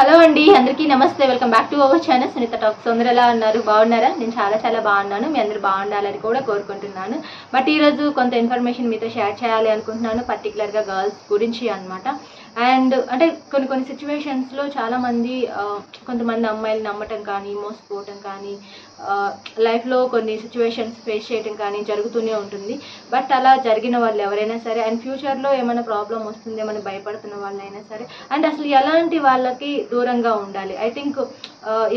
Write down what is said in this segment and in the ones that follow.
Hello అండి అందరికీ నమస్తే. Welcome back to our channel. Sunitha talks. అందరూ ఎలా ఉన్నారు? బాగున్నారా? నేను చాలా చాలా బాగున్నాను. మీ అందరూ బాగుండాలని కూడా కోరుకుంటున్నాను. బట్ ఈరోజు కొంత ఇన్ఫర్మేషన్ మీతో షేర్ చేయాలి అనుకుంటున్నాను. పర్టికులర్గా గర్ల్స్ గురించి అనమాట అండ్ అంటే కొన్ని కొన్ని సిచ్యువేషన్స్లో చాలామంది కొంతమంది అమ్మాయిలు నమ్మటం కానీ మోసపోవటం కానీ లైఫ్లో కొన్ని సిచ్యువేషన్స్ ఫేస్ చేయటం కానీ జరుగుతూనే ఉంటుంది. బట్ అలా జరిగిన వాళ్ళు ఎవరైనా సరే అండ్ ఫ్యూచర్లో ఏమైనా ప్రాబ్లం వస్తుందేమని భయపడుతున్న వాళ్ళైనా సరే అండ్ అసలు ఎలాంటి వాళ్ళకి దూరంగా ఉండాలి? ఐ థింక్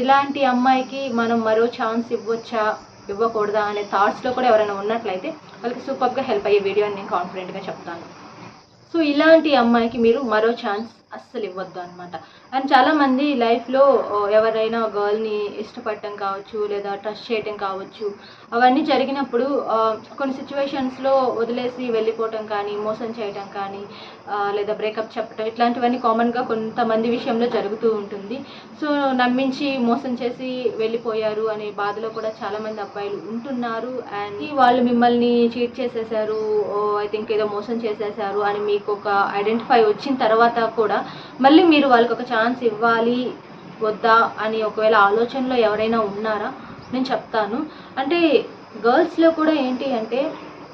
ఇలాంటి అమ్మాయికి మనం మరో ఛాన్స్ ఇవ్వచ్చా ఇవ్వకూడదా అనే థాట్స్లో కూడా ఎవరైనా ఉన్నట్లయితే వాళ్ళకి సూపర్గా హెల్ప్ అయ్యే వీడియో అని నేను కాన్ఫిడెంట్గా చెప్తాను. సో ఇలాంటి అమ్మాయికి మీరు మరో ఛాన్స్ అస్సలు ఇవ్వద్దు అనమాట అండ్ చాలామంది లైఫ్లో ఎవరైనా గర్ల్ని ఇష్టపడటం కావచ్చు లేదా ట్రస్ట్ చేయటం కావచ్చు అవన్నీ జరిగినప్పుడు కొన్ని సిచ్యువేషన్స్లో వదిలేసి వెళ్ళిపోవటం కానీ మోసం చేయటం కానీ లేదా బ్రేకప్ చెప్పటం ఇట్లాంటివన్నీ కామన్గా కొంతమంది విషయంలో జరుగుతూ ఉంటుంది. సో నమ్మించి మోసం చేసి వెళ్ళిపోయారు అనే బాధలో కూడా చాలామంది అబ్బాయిలు ఉంటున్నారు. అండ్ వాళ్ళు మిమ్మల్ని చీట్ చేసేసారు ఐ థింక్ ఏదో మోసం చేసేసారు అని మీకు ఒక ఐడెంటిఫై వచ్చిన తర్వాత కూడా మళ్ళీ మీరు వాళ్ళకి ఒక ఛాన్స్ ఇవ్వాలి వద్దా అని ఒకవేళ ఆలోచనలో ఎవరైనా ఉన్నారా? నేను చెప్తాను. అంటే గర్ల్స్లో కూడా ఏంటి అంటే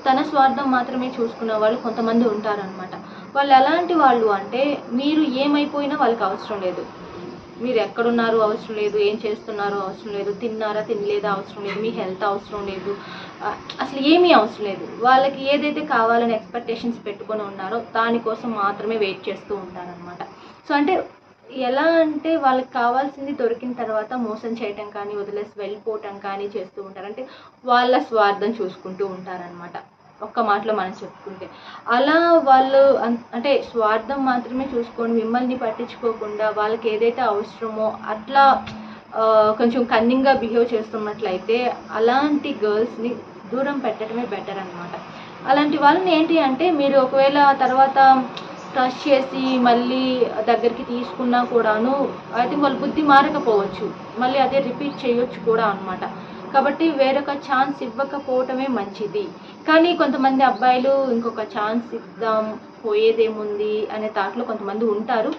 తన స్వార్థం మాత్రమే చూసుకున్న వాళ్ళు కొంతమంది ఉంటారనమాట వాళ్ళు ఎలాంటి వాళ్ళు అంటే మీరు ఏమైపోయినా వాళ్ళకి అవసరం లేదు. మీరు ఎక్కడున్నారు అవసరం లేదు ఏం చేస్తున్నారు అవసరం లేదు తిన్నారా తినలేదా అవసరం లేదు మీ హెల్త్ అవసరం లేదు. అసలు ఏమీ అవసరం లేదు. వాళ్ళకి ఏదైతే కావాలని ఎక్స్పెక్టేషన్స్ పెట్టుకొని ఉన్నారో దానికోసం మాత్రమే వెయిట్ చేస్తూ ఉంటారనమాట సో అంటే ఎలా అంటే వాళ్ళకి కావాల్సింది దొరికిన తర్వాత మోసం చేయటం కానీ వదిలేసి వెళ్ళిపోవటం కానీ చేస్తూ ఉంటారు. అంటే వాళ్ళ స్వార్థం చూసుకుంటూ ఉంటారనమాట ఒక్క మాటలో మనం చెప్పుకుంటే. అలా వాళ్ళు అంటే స్వార్థం మాత్రమే చూసుకొని మిమ్మల్ని పట్టించుకోకుండా వాళ్ళకి ఏదైతే అవసరమో అట్లా కొంచెం కన్నింగ్గా బిహేవ్ చేస్తున్నట్లయితే అలాంటి గర్ల్స్ని దూరం పెట్టడమే బెటర్ అనమాట అలాంటి వాళ్ళని ఏంటి అంటే మీరు ఒకవేళ తర్వాత క్రష్ చేసి మళ్ళీ దగ్గరికి తీసుకున్నా కూడాను ఐ థింక్ వాళ్ళ బుద్ధి మారకపోవచ్చు. మళ్ళీ అదే రిపీట్ చేయొచ్చు కూడా అనమాట కాబట్టి వేరొక ఛాన్స్ ఇవ్వకపోవటమే మంచిది. కానీ కొంతమంది అబ్బాయిలు ఇంకొక ఛాన్స్ ఇద్దాం పోయేదేముంది అనే థాట్లో కొంతమంది ఉంటారు.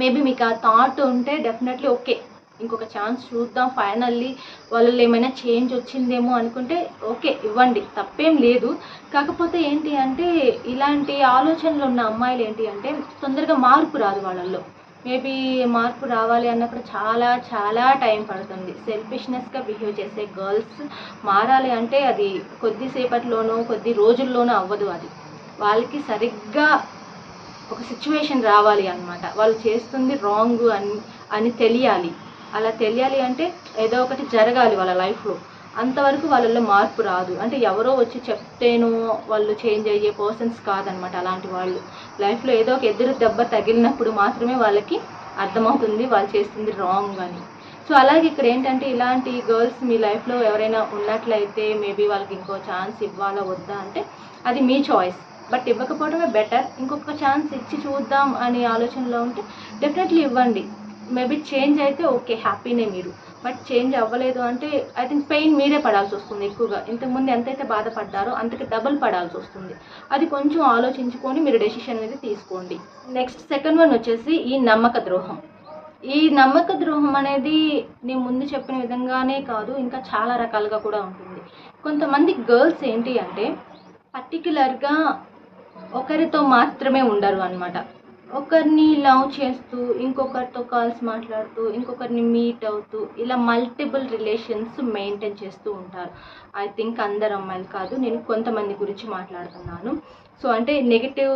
మేబీ మీకు ఆ థాట్ ఉంటే డెఫినెట్లీ ఓకే ఇంకొక ఛాన్స్ చూద్దాం. ఫైనల్లీ వాళ్ళలో ఏమైనా చేంజ్ వచ్చిందేమో అనుకుంటే ఓకే ఇవ్వండి. తప్పేం లేదు. కాకపోతే ఏంటి అంటే ఇలాంటి ఆలోచనలు ఉన్న అమ్మాయిలు ఏంటి అంటే తొందరగా మార్పు రాదు వాళ్ళల్లో. మేబీ మార్పు రావాలి అన్నప్పుడు చాలా చాలా టైం పడుతుంది. సెల్ఫిష్నెస్గా బిహేవ్ చేసే గర్ల్స్ మారాలి అంటే అది కొద్దిసేపట్లోనో కొద్ది రోజుల్లోనో అవ్వదు అది. వాళ్ళకి సరిగ్గా ఒక సిచ్యువేషన్ రావాలి అన్నమాట. వాళ్ళు చేస్తుంది రాంగ్ అని అని తెలియాలి. అలా తెలియాలి అంటే ఏదో ఒకటి జరగాలి వాళ్ళ లైఫ్లో. అంతవరకు వాళ్ళల్లో మార్పు రాదు. అంటే ఎవరో వచ్చి చెప్తేనో వాళ్ళు చేంజ్ అయ్యే పర్సన్స్ కాదనమాట అలాంటి వాళ్ళు. లైఫ్లో ఏదో ఒక ఎదురు దెబ్బ తగిలినప్పుడు మాత్రమే వాళ్ళకి అర్థమవుతుంది వాళ్ళు చేస్తుంది రాంగ్ అని. సో అలాగే ఇక్కడ ఏంటంటే ఇలాంటి గర్ల్స్ మీ లైఫ్లో ఎవరైనా ఉన్నట్లయితే మేబీ వాళ్ళకి ఇంకో ఛాన్స్ ఇవ్వాలా వద్దా అంటే అది మీ చాయిస్ బట్ ఇవ్వకపోవడమే బెటర్ ఇంకొక ఛాన్స్ ఇచ్చి చూద్దాం అనే ఆలోచనలో ఉంటే డెఫినెట్లీ ఇవ్వండి. మేబీ చేంజ్ అయితే ఓకే హ్యాపీనే మీరు. బట్ చేంజ్ అవ్వలేదు అంటే ఐ థింక్ పెయిన్ మీరే పడాల్సి వస్తుంది ఎక్కువగా. ఇంతకుముందు ఎంతైతే బాధపడ్డారో అంతకి డబుల్ పడాల్సి వస్తుంది. అది కొంచెం ఆలోచించుకొని మీరు డెసిషన్ అనేది తీసుకోండి. నెక్స్ట్ సెకండ్ వన్ వచ్చేసి ఈ నమ్మక ద్రోహం. ఈ నమ్మక ద్రోహం అనేది నేను ముందు చెప్పిన విధంగానే కాదు ఇంకా చాలా రకాలుగా కూడా ఉంటుంది. కొంతమంది గర్ల్స్ ఏంటి అంటే పర్టికులర్గా ఒకరితో మాత్రమే ఉండరు అనమాట ఒకరిని లవ్ చేస్తూ ఇంకొకరితో కాల్స్ మాట్లాడుతూ ఇంకొకరిని మీట్ అవుతూ ఇలా మల్టిపుల్ రిలేషన్స్ మెయింటైన్ చేస్తూ ఉంటారు. ఐ థింక్ అందరు అమ్మాయిలు కాదు నేను కొంతమంది గురించి మాట్లాడుతున్నాను. సో అంటే నెగిటివ్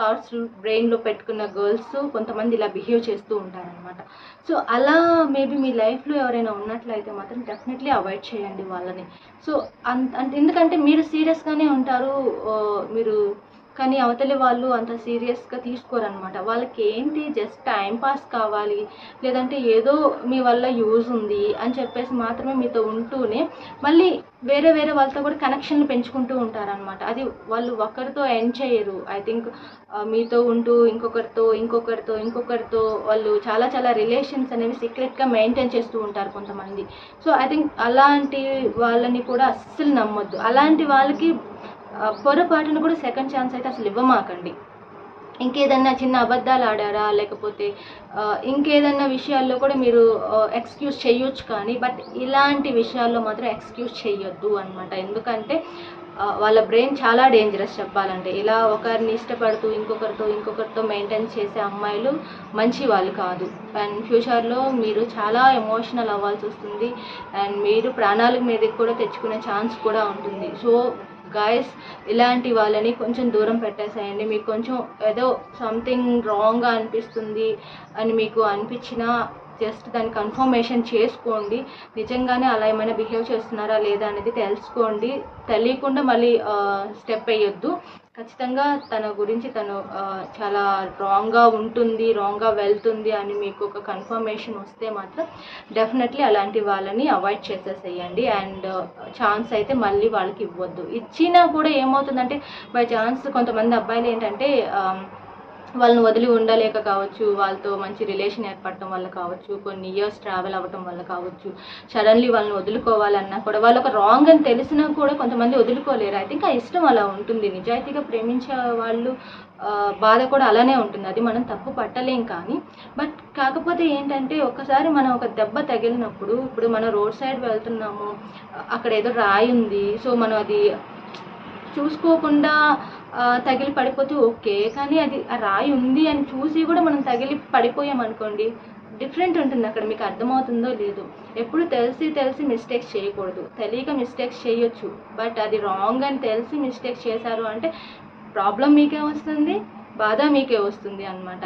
థాట్స్ బ్రెయిన్లో పెట్టుకున్న గర్ల్స్ కొంతమంది ఇలా బిహేవ్ చేస్తూ ఉంటారనమాట సో అలా మేబీ మీ లైఫ్లో ఎవరైనా ఉన్నట్లయితే మాత్రం డెఫినెట్లీ అవాయిడ్ చేయండి వాళ్ళని. సో అంత అంటే ఎందుకంటే మీరు సీరియస్గానే ఉంటారు మీరు కానీ అవతలి వాళ్ళు అంత సీరియస్గా తీసుకోరనమాట వాళ్ళకి ఏంటి జస్ట్ టైం పాస్ కావాలి లేదంటే ఏదో మీ వల్ల యూజ్ ఉంది అని చెప్పేసి మాత్రమే మీతో ఉంటూనే మళ్ళీ వేరే వేరే వాళ్ళతో కూడా కనెక్షన్లు పెంచుకుంటూ ఉంటారనమాట అది వాళ్ళు ఒకరితో ఎండ్ చేయరు. ఐ థింక్ మీతో ఉంటూ ఇంకొకరితో ఇంకొకరితో ఇంకొకరితో వాళ్ళు చాలా చాలా రిలేషన్స్ అనేవి సీక్రెట్గా మెయింటైన్ చేస్తూ ఉంటారు కొంతమంది. సో ఐ థింక్ అలాంటి వాళ్ళని కూడా అస్సలు నమ్మొద్దు. అలాంటి వాళ్ళకి పొరపాటును కూడా సెకండ్ ఛాన్స్ అయితే అసలు ఇవ్వమాకండి. ఇంకేదన్నా చిన్న అబద్ధాలు ఆడారా? లేకపోతే ఇంకేదన్నా విషయాల్లో కూడా మీరు ఎక్స్క్యూజ్ చేయొచ్చు కానీ బట్ ఇలాంటి విషయాల్లో మాత్రం ఎక్స్క్యూజ్ చేయొద్దు అనమాట ఎందుకంటే వాళ్ళ బ్రెయిన్ చాలా డేంజరస్ చెప్పాలంటే. ఇలా ఒకరిని ఇష్టపడుతూ ఇంకొకరితో ఇంకొకరితో మెయింటైన్ చేసే అమ్మాయిలు మంచి వాళ్ళు కాదు. అండ్ ఫ్యూచర్లో మీరు చాలా ఎమోషనల్ అవ్వాల్సి వస్తుంది. అండ్ మీరు ప్రాణాల మీదకి కూడా తెచ్చుకునే ఛాన్స్ కూడా ఉంటుంది. సో గాయస్ ఇలాంటి వాళ్ళని కొంచెం దూరం పెట్టేసేయండి. మీకు కొంచెం ఏదో సంథింగ్ రాంగ్గా అనిపిస్తుంది అని మీకు అనిపించినా జస్ట్ దాని కన్ఫర్మేషన్ చేసుకోండి. నిజంగానే అలా ఏమైనా బిహేవ్ చేస్తున్నారా లేదా అనేది తెలుసుకోండి. తెలియకుండా మళ్ళీ స్టెప్ వేయొద్దు. ఖచ్చితంగా తన గురించి తను చాలా రాంగ్గా ఉంటుంది రాంగ్గా వెళ్తుంది అని మీకు ఒక కన్ఫర్మేషన్ వస్తే మాత్రం డెఫినెట్లీ అలాంటి వాళ్ళని అవాయిడ్ చేసేసేయండి. అండ్ ఛాన్స్ అయితే మళ్ళీ వాళ్ళకి ఇవ్వద్దు. ఇచ్చినా కూడా ఏమవుతుందంటే బై ఛాన్స్ కొంతమంది అబ్బాయిలు ఏంటంటే వాళ్ళని వదిలి ఉండలేక కావచ్చు వాళ్ళతో మంచి రిలేషన్ ఏర్పడటం వల్ల కావచ్చు కొన్ని ఇయర్స్ ట్రావెల్ అవ్వటం వల్ల కావచ్చు సడన్లీ వాళ్ళని వదులుకోవాలన్నా కూడా వాళ్ళు ఒక రాంగ్ అని తెలిసినా కూడా కొంతమంది వదులుకోలేరు. ఐ థింక్ ఆ ఇష్టం అలా ఉంటుంది. నిజాయితీగా ప్రేమించే వాళ్ళు బాధ కూడా అలానే ఉంటుంది. అది మనం తప్పు పట్టలేం కానీ. బట్ కాకపోతే ఏంటంటే ఒక్కసారి మనం ఒక దెబ్బ తగిలినప్పుడు ఇప్పుడు మనం రోడ్ సైడ్ వెళ్తున్నాము అక్కడ ఏదో రాయి ఉంది సో మనం అది చూసుకోకుండా తగిలి పడిపోతే ఓకే కానీ అది ఆ రాయి ఉంది అని చూసి కూడా మనం తగిలి పడిపోయామనుకోండి డిఫరెంట్ ఉంటుంది అక్కడ మీకు అర్థమవుతుందో లేదు. ఎప్పుడు తెలిసి తెలిసి మిస్టేక్స్ చేయకూడదు. తెలియక మిస్టేక్స్ చేయొచ్చు బట్ అది రాంగ్ అని తెలిసి మిస్టేక్స్ చేశారు అంటే ప్రాబ్లం మీకే వస్తుంది బాధ మీకే వస్తుంది అనమాట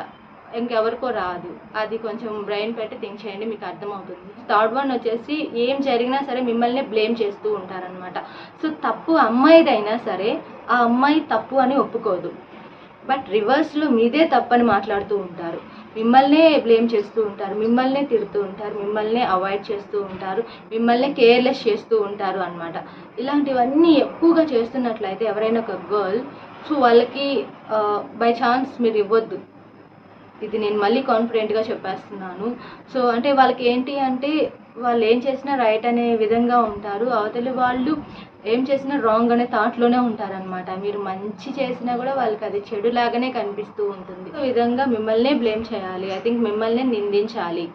ఇంకెవరికో రాదు. అది కొంచెం బ్రెయిన్ పెట్టి థింక్ చేయండి మీకు అర్థమవుతుంది. థర్డ్ వన్ వచ్చేసి ఏం జరిగినా సరే మిమ్మల్ని బ్లేమ్ చేస్తూ ఉంటారనమాట సో తప్పు అమ్మాయిదైనా సరే ఆ అమ్మాయి తప్పు అని ఒప్పుకోదు. బట్ రివర్స్లో మీదే తప్పని మాట్లాడుతూ ఉంటారు. మిమ్మల్నే బ్లేమ్ చేస్తూ ఉంటారు మిమ్మల్నే తిడుతూ ఉంటారు మిమ్మల్నే అవాయిడ్ చేస్తూ ఉంటారు మిమ్మల్ని కేర్లెస్ చేస్తూ ఉంటారు అనమాట ఇలాంటివన్నీ ఎక్కువగా చేస్తున్నట్లయితే ఎవరైనా ఒక గర్ల్ సో వాళ్ళకి బై ఛాన్స్ మీరు ఇవ్వద్దు. ఇది నేను మళ్ళీ కాన్ఫిడెంట్గా చెప్పేస్తున్నాను. సో అంటే వాళ్ళకి ఏంటి అంటే వాళ్ళు ఏం చేసినా రైట్ అనే విధంగా ఉంటారు. అవతలి వాళ్ళు ఏం చేసినా రాంగ్ అనే థాట్లోనే ఉంటారనమాట మీరు మంచి చేసినా కూడా వాళ్ళకి అది చెడులాగానే కనిపిస్తూ ఉంటుంది. ఈ విధంగా మిమ్మల్నే బ్లేమ్ చేయాలి. ఐ థింక్ మిమ్మల్నే నిందించాలి.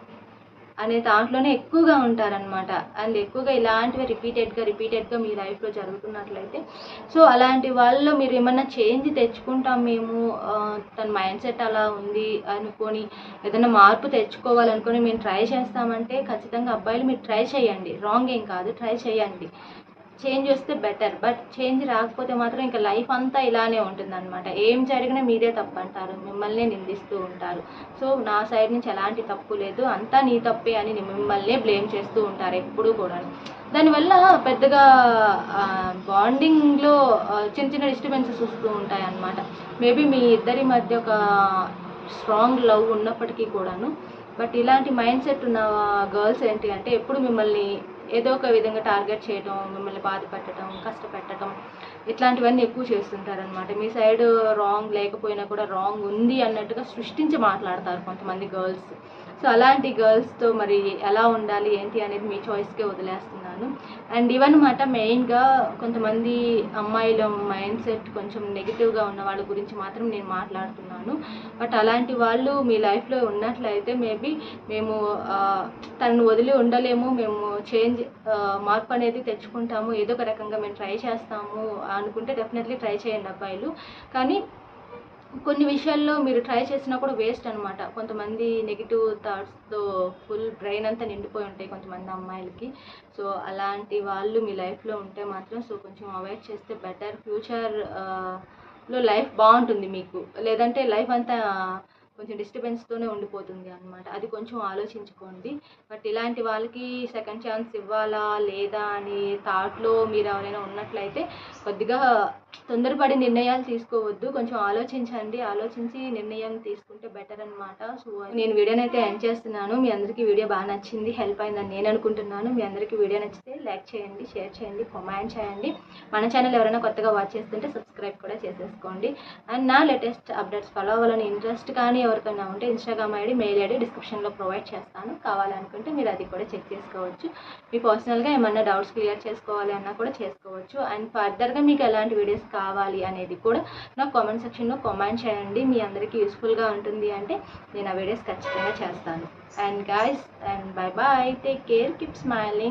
అనే దాంట్లోనే ఎక్కువగా ఉంటారనమాట అండ్ ఎక్కువగా ఇలాంటివి రిపీటెడ్గా రిపీటెడ్గా మీ లైఫ్లో జరుగుతున్నట్లయితే. సో అలాంటి వాళ్ళలో మీరు ఏమన్నా చేంజ్ తెచ్చుకుంటాం మేము? తన మైండ్ సెట్ అలా ఉంది అనుకొని ఏదైనా మార్పు తెచ్చుకోవాలనుకొని మేము ట్రై చేస్తామంటే ఖచ్చితంగా అబ్బాయిలు మీరు ట్రై చేయండి. రాంగ్ ఏం కాదు ట్రై చేయండి. చేంజ్ వస్తే బెటర్ బట్ చేంజ్ రాకపోతే మాత్రం ఇంకా లైఫ్ అంతా ఇలానే ఉంటుంది అనమాట ఏం జరిగినా మీదే తప్పు అంటారు మిమ్మల్నే నిందిస్తూ ఉంటారు. సో నా సైడ్ నుంచి ఎలాంటి తప్పు లేదు. అంతా నీ తప్పే అని మిమ్మల్నే బ్లేమ్ చేస్తూ ఉంటారు ఎప్పుడూ కూడా దానివల్ల పెద్దగా బాండింగ్లో చిన్న చిన్న డిస్టర్బెన్సెస్ వస్తూ ఉంటాయి అన్నమాట మేబీ మీ ఇద్దరి మధ్య ఒక స్ట్రాంగ్ లవ్ ఉన్నప్పటికీ కూడాను. బట్ ఇలాంటి మైండ్ సెట్ ఉన్న గర్ల్స్ ఏంటి అంటే ఎప్పుడు మిమ్మల్ని ఏదో ఒక విధంగా టార్గెట్ చేయడం మిమ్మల్ని బాధ పెట్టడం కష్టపెట్టడం ఇట్లాంటివన్నీ ఎక్కువ చేస్తుంటారనమాట మీ సైడ్ రాంగ్ లేకపోయినా కూడా రాంగ్ ఉంది అన్నట్టుగా సృష్టించి మాట్లాడతారు కొంతమంది గర్ల్స్ సో అలాంటి గర్ల్స్తో మరి ఎలా ఉండాలి ఏంటి అనేది మీ చాయిస్కే వదిలేస్తున్నాను. అండ్ ఇవన్నమాట మెయిన్గా కొంతమంది అమ్మాయిల మైండ్ సెట్ కొంచెం నెగిటివ్గా ఉన్న వాళ్ళ గురించి మాత్రం నేను మాట్లాడుతున్నాను. బట్ అలాంటి వాళ్ళు మీ లైఫ్లో ఉన్నట్లయితే మేబీ మేము తనను వదిలి ఉండలేము మేము చేంజ్ మార్పు అనేది తెచ్చుకుంటాము ఏదో ఒక రకంగా మేము ట్రై చేస్తాము అనుకుంటే డెఫినెట్లీ ట్రై చేయండి అబ్బాయిలు. కానీ కొన్ని విషయాల్లో మీరు ట్రై చేసినా కూడా వేస్ట్ అనమాట కొంతమంది నెగిటివ్ థాట్స్తో ఫుల్ బ్రెయిన్ అంతా నిండిపోయి ఉంటాయి కొంతమంది అమ్మాయిలకి. సో అలాంటి వాళ్ళు మీ లైఫ్లో ఉంటే మాత్రం సో కొంచెం అవాయిడ్ చేస్తే బెటర్ ఫ్యూచర్ uh, లో లైఫ్ బాగుంటుంది మీకు. లేదంటే లైఫ్ అంతా కొంచెం డిస్టర్బెన్స్తోనే ఉండిపోతుంది అనమాట అది కొంచెం ఆలోచించుకోండి. బట్ ఇలాంటి వాళ్ళకి సెకండ్ ఛాన్స్ ఇవ్వాలా లేదా అని థాట్లో మీరు ఎవరైనా ఉన్నట్లయితే కొద్దిగా తొందరపడి నిర్ణయాలు తీసుకోవద్దు. కొంచెం ఆలోచించండి. ఆలోచించి నిర్ణయం తీసుకుంటే బెటర్ అనమాట సో నేను వీడియోని అయితే ఎండ్ చేస్తున్నాను. మీ అందరికీ వీడియో బాగా నచ్చింది హెల్ప్ అయిందని నేను అనుకుంటున్నాను. మీ అందరికీ వీడియో నచ్చితే లైక్ చేయండి షేర్ చేయండి కామెంట్ చేయండి. మన ఛానల్ ఎవరైనా కొత్తగా వాచ్ చేస్తుంటే సబ్స్క్రైబ్ కూడా చేసేసుకోండి. అండ్ నా లేటెస్ట్ అప్డేట్స్ ఫాలో అవ్వాలని ఇంట్రెస్ట్ కానీ ఎవరికైనా ఉంటే ఇన్స్టాగ్రామ్ ఐడి మెయిల్ ఐడి డిస్క్రిప్షన్లో ప్రొవైడ్ చేస్తాను. కావాలనుకుంటే మీరు అది కూడా చెక్ చేసుకోవచ్చు. మీ పర్సనల్గా ఏమన్నా డౌట్స్ క్లియర్ చేసుకోవాలి అన్నా కూడా చేసుకోవచ్చు. అండ్ ఫర్దర్గా మీకు ఎలాంటి వీడియోస్ వీడియోస్ కావాలి అనేది కూడా నాకు కామెంట్ సెక్షన్లో కామెంట్ చేయండి. మీ అందరికీ యూస్ఫుల్గా ఉంటుంది అంటే నేను ఆ వీడియోస్ ఖచ్చితంగా చేస్తాను. And guys and bye bye take care keep smiling